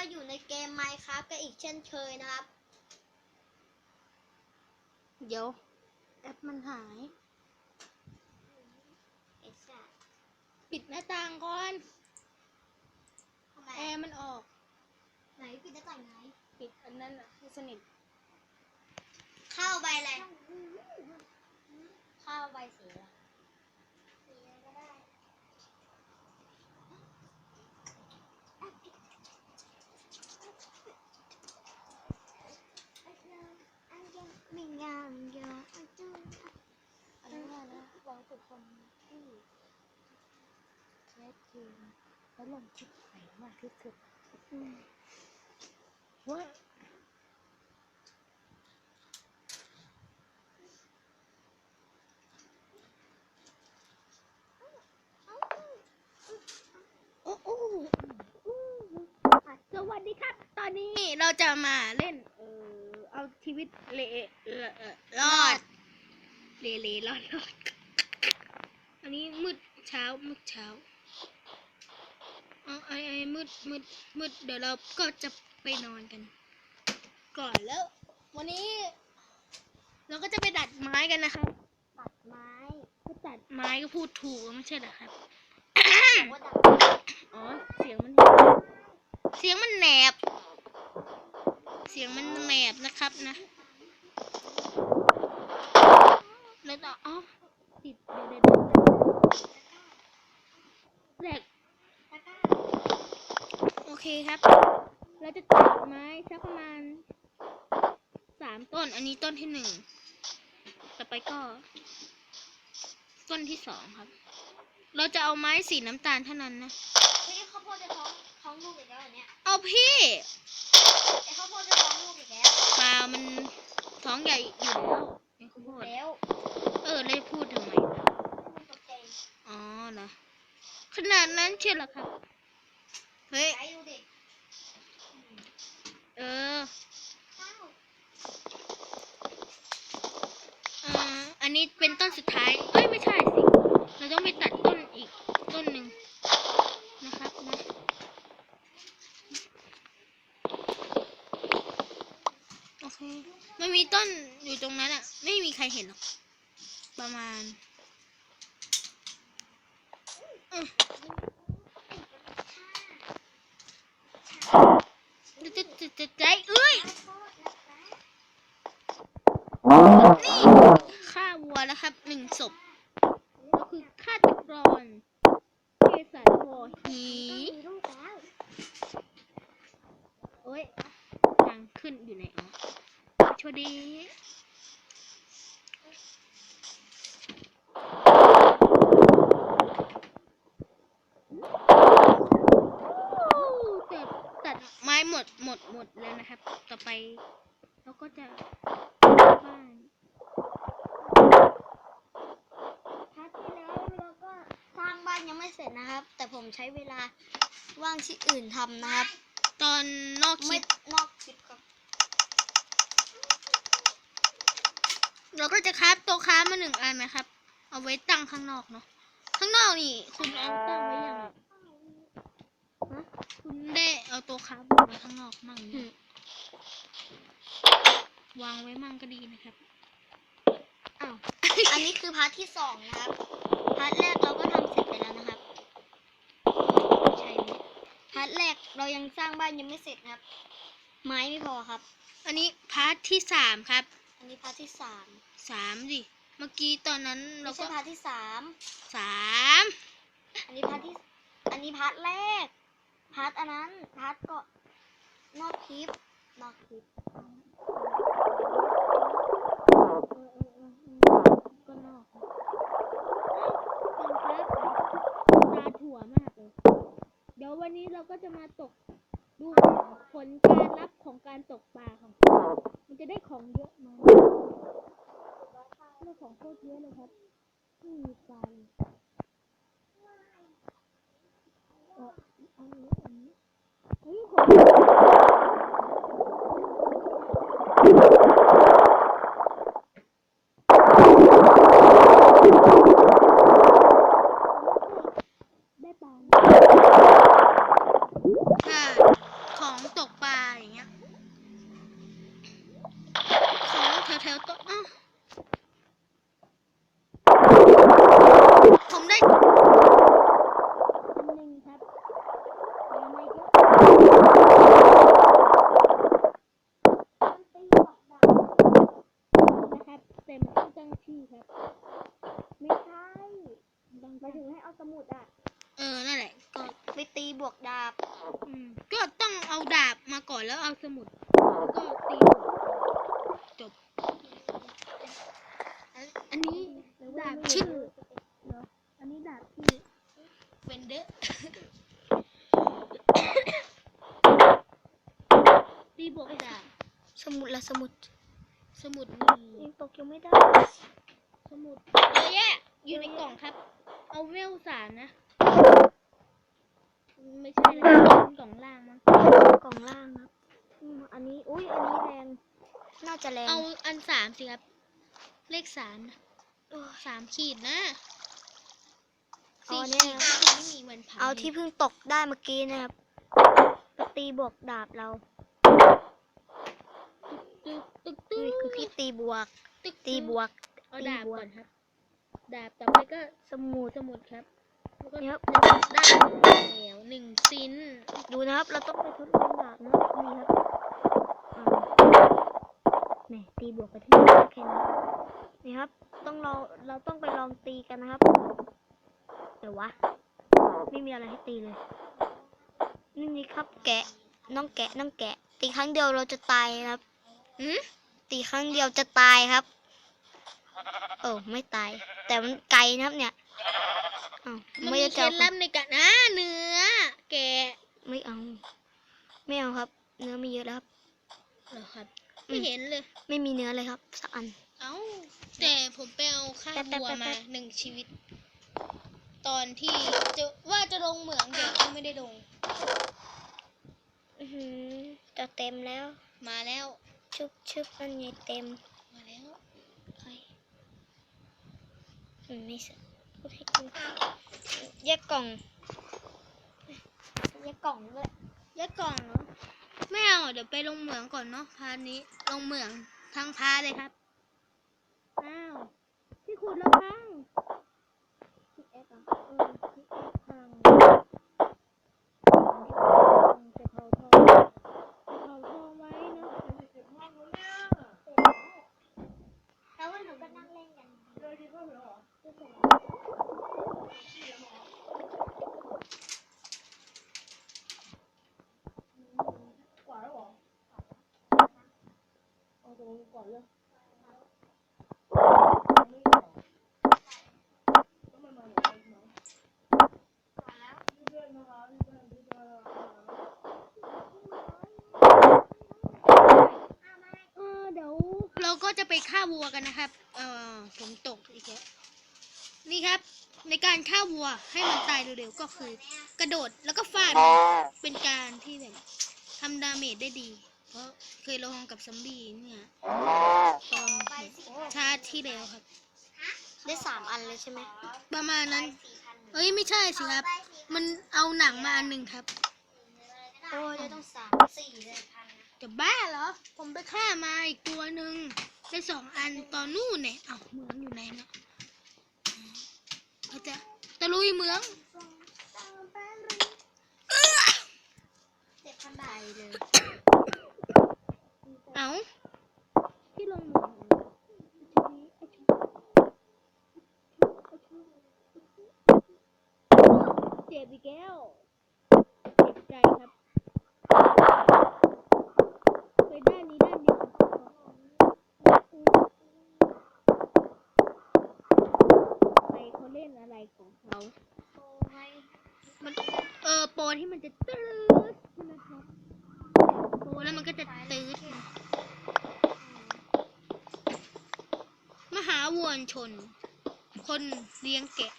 ก็อยู่ในเกม Minecraft ก็อีกเช่นเคยนะครับ เดี๋ยวแอปมันหาย ไอ้สัสปิดหน้าต่างก่อน ทำไมแอร์มันออก ไหนปิดหน้าต่างไหน ปิดอันนั้นอะให้สนิท เข้าไปเลย เข้าไปสีอะไรสีอะไรก็ได้ มีงามยอจุนอันนี้นะเราฝึกคนที่ใช้เกมแล้วลงคลิปไหนมากที่สุดว่าสวัสดีครับ ตอนนี้เราจะมาเล่น เออเอาชีวิตเละเอ่อเอ่อรอดเละเละรอดรอดอันนี้มืดเช้ามืดเช้าอ๋อไอ้ไอ้มืดมืดมืดเดี๋ยวเราก็จะไปนอนกัน ก่อนแล้ว วันนี้ เราก็จะไปดัดไม้กันนะครับตัดไม้ก็ตัดไม้ก็พูดถูกไม่ใช่เหรอครับบอกว่าดัดอ๋อเสียงมันเสียงมันแหนบเสียงมันแหนบนะครับนะแล้วต่ออ๋อติดเดี๋ยวเดี๋ยวเดี๋ยวแหลกตะกร้าโอเคครับ เราจะตัดไม้สักประมาณสามต้น อันนี้ต้นที่หนึ่ง ต่อไปก็ ต้นที่สองครับ เราจะเอาไม้สีน้ำตาลเท่านั้นนะ เฮ้ยข้าวโพดจะท้องท้องลูกอีกแล้วเหรอเนี่ย เอาพี่ ไอ้ข้าวโพดจะท้องลูกอีกแล้วเปล่ามันท้องใหญ่อยู่แล้วไอ้ข้าวโพดแล้วเออเลยพูดทำไมมันตกใจอ๋อเหรอขนาดนั้นเชียวเหรอครับเฮ้ยใจดูดิเออข้าวเอ่ออันนี้เป็นต้นสุดท้ายเอ้ยไม่ใช่สิเราต้องไปตัดต้นอีกต้นหนึ่งนะครับนะ โอเค มันมีต้นอยู่ตรงนั้นอะไม่มีใครเห็นหรอก ประมาณอืมจะจะจะจะใจเอ้ยนี่ฆ่าวัวนะครับหนึ่งศพก็คือฆาตกรเกสันวอหี มีลูกแล้ว โอ้ยทางขึ้นอยู่ไหนอ๋อโชคดีแต่ตัดไม้หมดหมดหมดแล้วนะครับ ต่อไปเราก็จะบ้าน พาร์ทที่แล้วเราก็สร้างบ้านยังไม่เสร็จนะครับ แต่ผม ใช้เวลาว่างที่อื่นทำนะครับ ตอนนอกคไม่ลิปนอกคลิปครับเราก็จะคราฟโต๊ะค้ามาหนึ่งอันนะครับ เอาไว้ตั้งข้างนอกเนาะข้างนอกนี่ คุณเอาตั้งไว้ยังอะฮะคุณได้เอาโต๊ะค้าไว้ข้างนอกมั่งไหมวางไว้มั่งก็ดีนะครับ อ้าว อันนี้คือพาร์ทที่สองนะครับ พาร์ทแรกเราก็ทำเสร็จไปแล้วนะครับ ใช่ไหมพาร์ทแรกเรายังสร้างบ้านยังไม่เสร็จนะครับ ไม้ไม่พอครับ อันนี้พาร์ทที่สามครับ อันนี้พาร์ทที่สามสามดิเมื่อกี้ตอนนั้นเราไม่ก็ใช่พาร์ทที่สามสามอันนี้พาร์ทที่ อันนี้พาร์ทแรก พาร์ทอันนั้น พาร์ทก็นอกคลิป นอกคลิปเออเออเออเออก็นอกครับอ้าวเป็นครับตาถั่วมากเลย เดี๋ย วันนี้เราก็จะมาตกดูผลการรับของการตกปลาของเรามันจะได้ของเยอะไหมได้ของโคตรเยอะเลยครับไม่มีปลาเลยเอออันนี้อันนี้เฮ้ยของ আমরা ไม่ได้ สมุดเยอะแยะอยู่ในกล่องครับ เอาเวลสามนะ ไม่ใช่นะเป็นกล่องล่างมั้งกล่องล่างครับอืมอันนี้ อุ้ยอันนี้แรง น่าจะแรง เอาอันสามสิครับ เลขสามนะโอ้ยสามขีดนะเอาสี่อันเนี้ยขีดไม่มีวันเผาเอาที่เพิ่งตกได้เมื่อกี้นะครับไปตีบวกดาบเรา ตึกตึกตึกนี่คือที่ตีบวกตึกตีบวกเอาตีดาบบวกก่อนครับ ดาบต่อไปก็สมุดสมุดครับแล้วก็นี่ครับได้แล้วหนึ่งชิ้น ดูนะครับ เราต้องไปทดลองดาบนะนี่ครับอ่าแหมตีบวกไปที่นี่แค่นี้นี่ครับ ต้องเราเราต้องไปลองตีกันนะครับเดี๋ยววะไม่มีอะไรให้ตีเลยนี่นี่ครับแกะน้องแกะน้องแกะตีครั้งเดียวเราจะตายนะครับอืม ตีครั้งเดียวจะตายครับ เออไม่ตาย แต่มันไกลนะครับเนี่ยอ้าวมันไม่มีได้เคเจล็อดคลันบในการอ่าเนื้อ แกะไม่เอา ไม่เอาครับ เนื้อไม่เยอะแล้วครับเหรอครับอืไม่มเห็นเลย ไม่มีเนื้อเลยครับสักอัน เอ้า แต่ผมไปเอาข้าวแป๊บแป๊บวัวแป๊บมาแป๊บหนึ่งชีวิต ตอนที่จะว่าจะลงเหมืองเดี๋ยวก็ไม่ได้ลงอือหือจะเต็มแล้ว มาแล้ว ชึบชึบนั่นไงเต็ม มาแล้วใครอืมไม่สพูดให้กินแยกกล่องแยกกล่องด้วยยัดกล่องเหรอไม่เอาเดี๋ยวไปลงเหมืองก่อนเนาะพาร์ทนี้ลงเหมืองทั้งพาร์ทเลยครับอ้าวที่ขุดแล้วพังพี่เอ็กซ์อะ เออที่พังจะเผาทองจะเผาทองไว้เนาะ แล้ววันหนูก็นั่งเล่นกัน เออเดี๋ยวเราก็จะไปฆ่าวัวกันนะครับ เออผมตกอีกแล้ว นี่ครับ ในการฆ่าวัวให้มันตายเร็วๆก็คือ กระโดดแล้วก็ฟาดมันเป็นการที่แบบทำดาเมจได้ดี เพราะเคยลองกับซัมบี้เนี่ยตอนชาติที่แล้วครับ ได้สามอันเลยใช่ไหมประมาณนั้น เอ้ยไม่ใช่สิครับ มันเอาหนังมาอันหนึ่งครับโอ้ยได้ต้องสามสี่เลยพันจะบ้าเหรอ ผมไปฆ่ามาอีกตัวหนึ่งได้สองอันตอนนู่นเนี่ยเอ้าเหมืองอยู่ไหนเนาะ เขาจะตะลุยเมืองเจ็ดพันบาทเลย เอาที่ลงมือเจ็บอีกแล้วเจ็บใจครับไปด้านนี้ด้านเของเขามันเออโปรที่มันจะตืดใช่ไหมครับโปรแล้วมันก็จะตืดนะมหาวัวชน คนเลี้ยงแกะ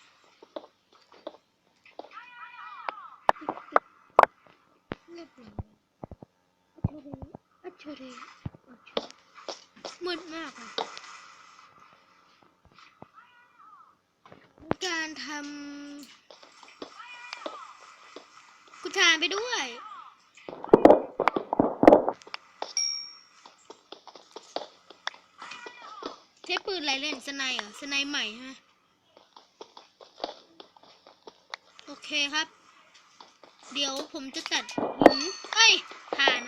อัจฉริอัจฉริมืดมากเลย การทำกูทานไปด้วยใช้ปืนอะไรเล่นสไนเหรอสไนใหม่ฮะโอเคครับ เดี๋ยวผมจะตัดหินยผ่าน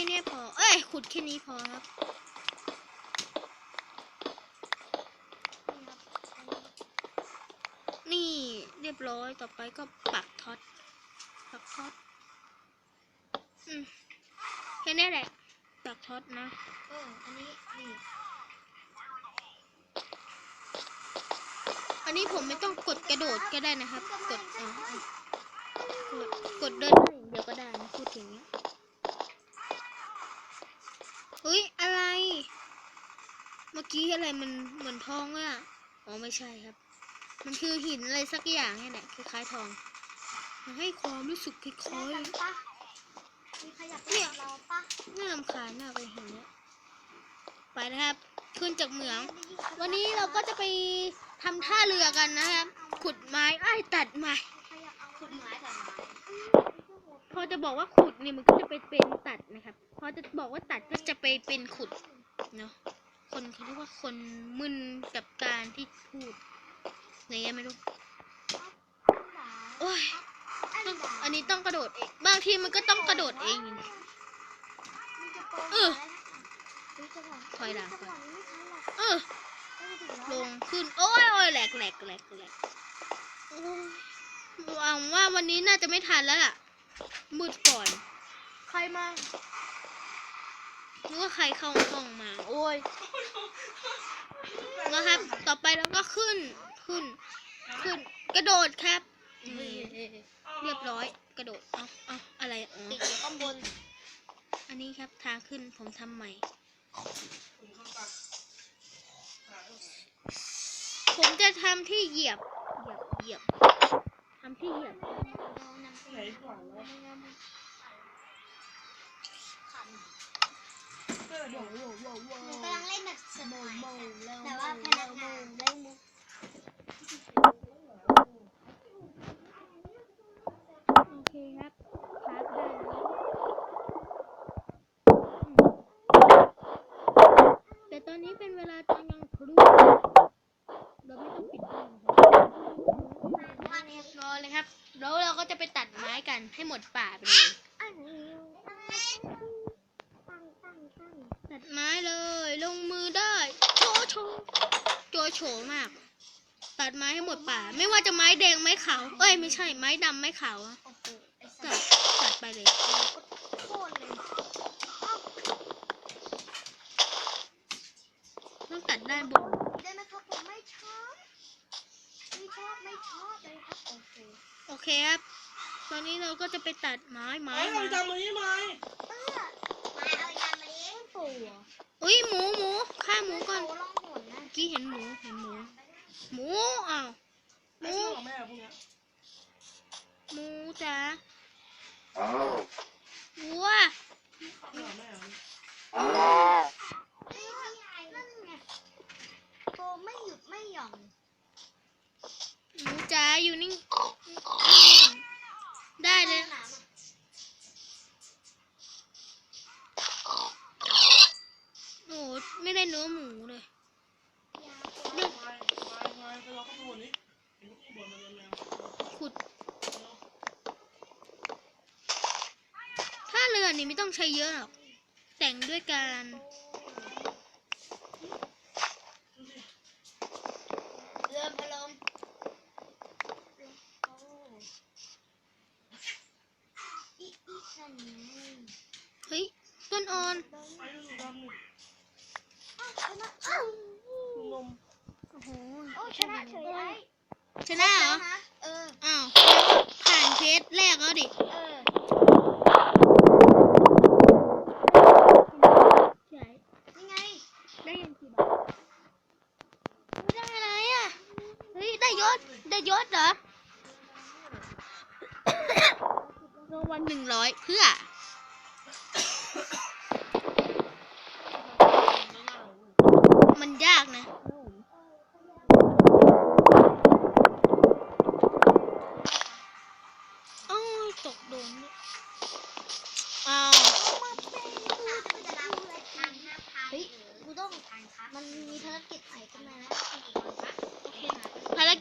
ค่นี้พอ เอ้ย ขุดแค่นี้พอครับนี่เรียบร้อยต่อไปก็ปักท็อตปักท็อตอืมแค่นี้แหละปักท็อตนะเอออันนี้นี่อันนี้ผมไม่ต้องกดกระโดดก็ได้นะครับ กดอ่ากดกดเดินเดี๋ยวก็ได้พูดถึงเนี้ย ฮ้ย อะไร เมื่อกี้อะไรมันเหมือนทองเลยอะ อ๋อไม่ใช่ครับ มันคือหินอะไรสักอย่างนี่แหละคล้ายๆทอง มันให้ความรู้สึกคล้าได้ยกันปะมีใครอยากไปกับเราปะๆน่ารำคาญมากเลยหินเนี้ยไปนะครับ ขึ้นจากเหมือง วันนี้เราก็จะไปทำท่าเรือกันนะครับ ขุดไม้ไอ้ายตัดไม้ใครอยากเอาขุดไม้แบบไม้พ อจะบอกว่าขุดเนี่ยมันก็จะไปเป็นตัดนะครับ พอจะบอกว่าตัดก็จะไปเป็นขุดเนาะ คนเขาเรียกว่าคนมึนกับการที่พูดอะไรเงี้ยไม่รู้ โอ้ยต้องอันนี้ต้องกระโดดเอง บางทีมันก็ต้องกระโดดเองเออถอยหลังก่อนเออลงขึ้น โอ้ยโอ้ยแหลกแหลกแหลกแหลกหวังว่าวันนี้น่าจะไม่ทันแล้วล่ะ มืดก่อน ใครมานึกว่าใครเข้าห้องมา โอ้ยนะครับ ต่อไปเราก็ขึ้น ขึ้น ขึ้น กระโดดครับนี่เรียบร้อย กระโดด เอาเอาอะไรอ๋อติดอยู่ข้างบนอันนี้ครับทางขึ้นผมทำใหม่ ผมจะทำที่เหยียบ เหยียบ เหยียบ ทำที่เหยียบไหนก่อนแล้วขันหนูกำลังเล่นแบบสมอยแต่ว่าพนักงานเล่นมุกโอเคครับพาร์ทได้แต่ตอนนี้เป็นเวลาตอนกลางคืนเราไม่ต้องปิดไฟนะครับ ว่าเนี่ยรอเลยครับ แล้วเราก็จะไปตัดไม้กันให้หมดป่าไปเลยตัดไม้เลย ลงมือได้โชโชโจโฉมาก ตัดไม้ให้หมดป่า ไม่ว่าจะไม้แดงไม้ขาวเอ้ยไม่ใช่ไม้ดำไม้ขาวอะตัดตัดไปเลยโคตรเลยอ้าวต้องตัดด้านบน ได้ไหมครับผมไม่ชอบ ไม่ชอบไม่ชอบเลยครับโอเคโอเคครับ ตอนนี้เราก็จะไปตัดไม้ไม้ไอ้ไม้เราจำมันนี้ไหมเออมาเอายามาเลี้ยงปู่อุ้ยหมูหมูฆ่าหมูก่อนโล่องหนนะเมื่อกี้เห็นหมูเห็นหมู หมูอ้าวหไม่มูใช่หรอแม่พวกเนี้ยหมูจ๋า Oh. วัวไม่หรอแม่ นั่นไงโตไม่หยุดไม่หย่อน หมูจ๋าอยู่นิ่งได้เลยหนามอะโอ้ไม่ได้เนื้อหมูเลยไม่ไม่ไม่ไปรอข้างบนนี้เห็นข้างบนมันแรงขุด ถ้าเรือนี่ไม่ต้องใช้เยอะหรอก แต่งด้วยการ เรือพะลมโอ้อีอีนั่นไง เฮ้ย ต้นอ่อน ไอ้ลูกดำนี่ อ้าวชนะอ้าว นม โอ้โห โอ้ชนะเฉยไอ้ ชนะ เหรอนะเออ อ้าวแล้วก็ผ่านเทสแรกแล้วดิ เออ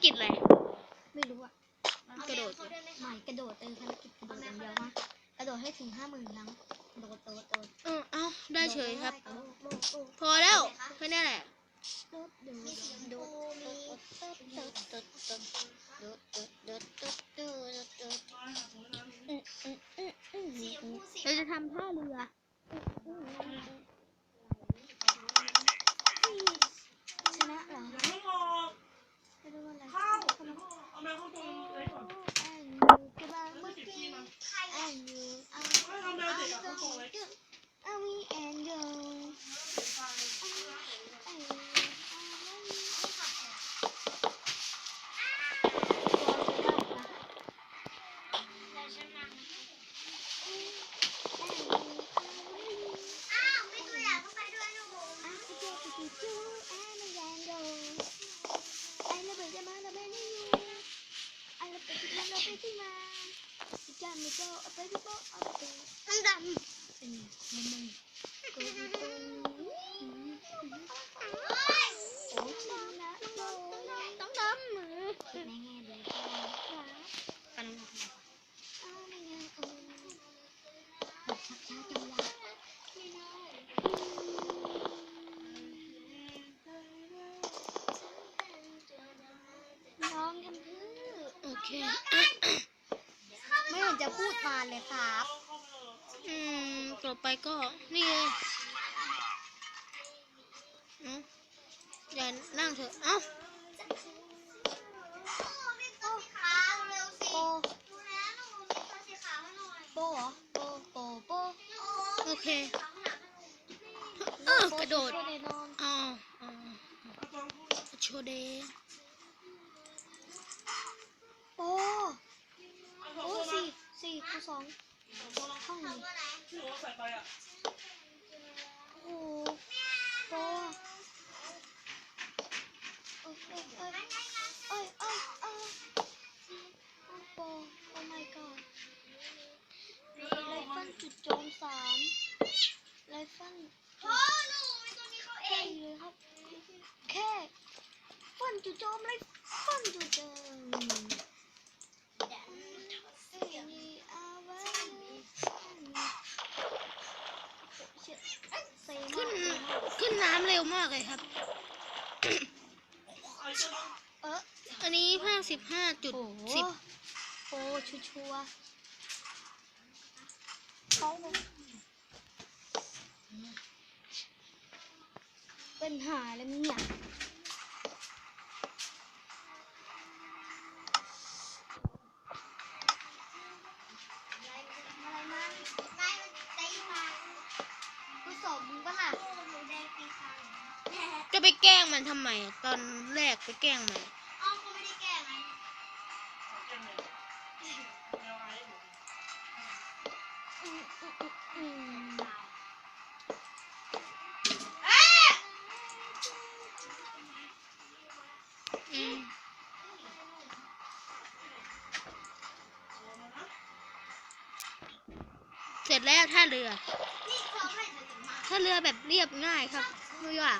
กิจอะไรไม่รู้อะมันกระโดดหมายกระโดดเออภารกิจกระโดดางเดียวว่ากระโดดให้ถึงห้าหมื่นครั้งโดดโดดโดดออเอ้าได้เฉยครับ พอแล้วแค่นี้แหละเราจะทำท่าเรือ มาข้างตรงอะไรก่อนอันนู้ก็บ้างเมื่อกี้อันนู้เอาข้างตรงเลย 그리고 어때? 한담. Okay. จะพูดมาเลยครับ อืม ต่อไปก็นี่เลยอย่านั่งเถอะ เอ้า มากเลยครับ เอออันนี้ห้าสิบห้าจุดสิบโอ้ชัวชัวเป็นหาแล้วมึงเนี่ย ตอนแรกไปแกล้งใหม่อ้อก็ไม่ได้แกล้งไงเสร็จแล้วท่าเรือท่าเรือแบบเรียบง่ายครับไม่ยาก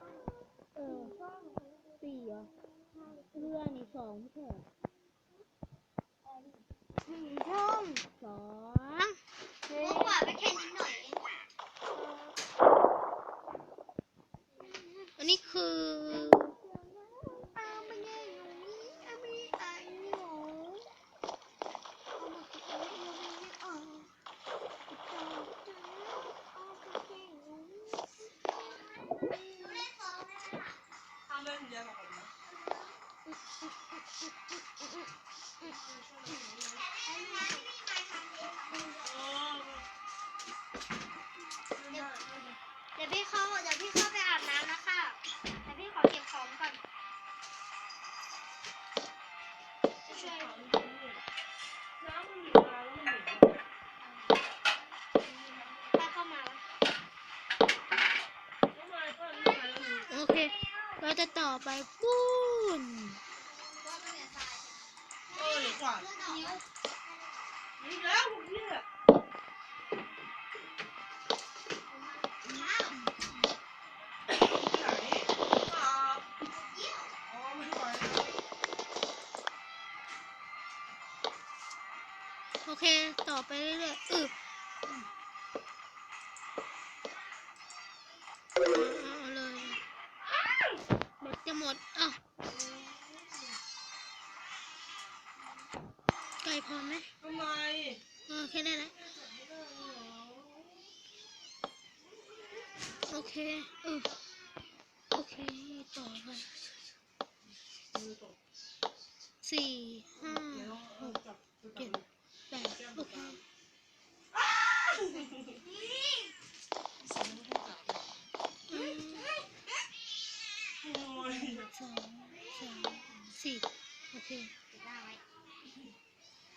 สี่เหรอเพื่อนอีกสองไม่เหรอหนึ่งทุ่มสอง รู้กว่าไปแค่นิดหน่อย เราจะต่อไปปูนว่าไม่เป็นทรายเออเดี๋ยวกว่าเลือดออกนิ้นี่แล้วนี้แหละโอเค ต่อไปเรื่อยๆ เคเออโอเค ต่อไปมือตกสี่ห้าเดี๋ยวหเอากจับจับเจ็ดมือแปดโอเคอืมโอ้ยสองสามสี่โอเคติดหน้าไว้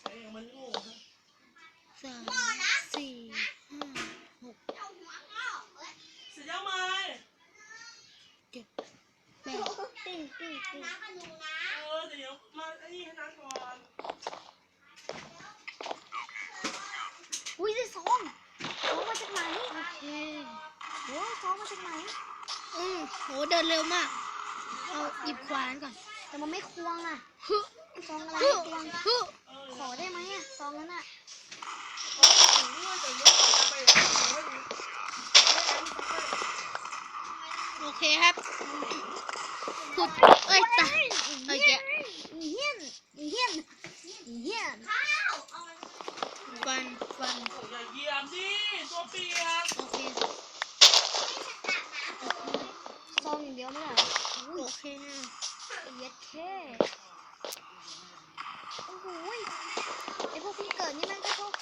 ไอ้ยังมันโง่นะสามสี่ห้าหก เอาหัวงอกเอ้ย เสร็จยังไหม เจ็ดแปด ติ้งติ้งติ้ง น้ำกันยุงนะ เออเดี๋ยวมาไอ้นี่ให้นางก่อน อุ้ยได้ซองซองมาจากไหน โอเค โอ้ซองมาจากไหนอืมโหเดินเร็วมาก เอาหยิบขวานก่อน แต่มันไม่ควงอะฮึซองอะไรฮึไม่ควงฮึเออขอได้ไหมอะซองนั้นอะโอ้ยแต่เยอะกว่าไปอะไม่ดีไม่แอนฟังเลยโอเคครับขุดเอ้ยตายเอ้ยแกะอีเหี้ยนอีเหี้ยนอีเหี้ยนข้าวเอามันฟันฟันโอ้ยอย่าเหยียบดิตัวเปียก โอเค ซองอย่างเดียวไม่ได้เหรอ โอเคเย็ดแค่โอ้โหยไอพวกพี่เกิดนี่มันก็โชค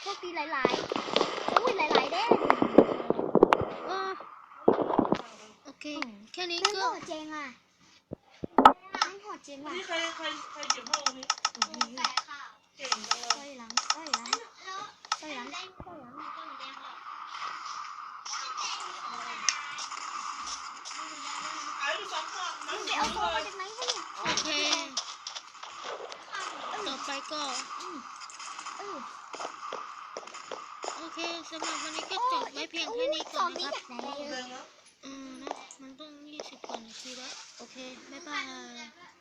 โชคดีหลายๆอุ้ยหลายๆเด้เออโอเค แค่นี้แม่งก็โหดเจงอะแม่งโหดเจงว่ะนี่ใครใครใครเก็บห้องนี้ใส่ข้าวเก่งจังเลต้ยอยหลังต้อยหลังแล้วต้อยหลังได้ต้นแดง ไปเอาซองเลมาจากไหนวะเนี่ยโอเค ต่อไปก็ โอเคสำหรับวันนี้ก็จบไว้เพียงแค่นี้ก่อนนะครับไหนอืมนะ มันต้องยี่สิบกว่านาทีแล้ว โอเค บ๊ายบาย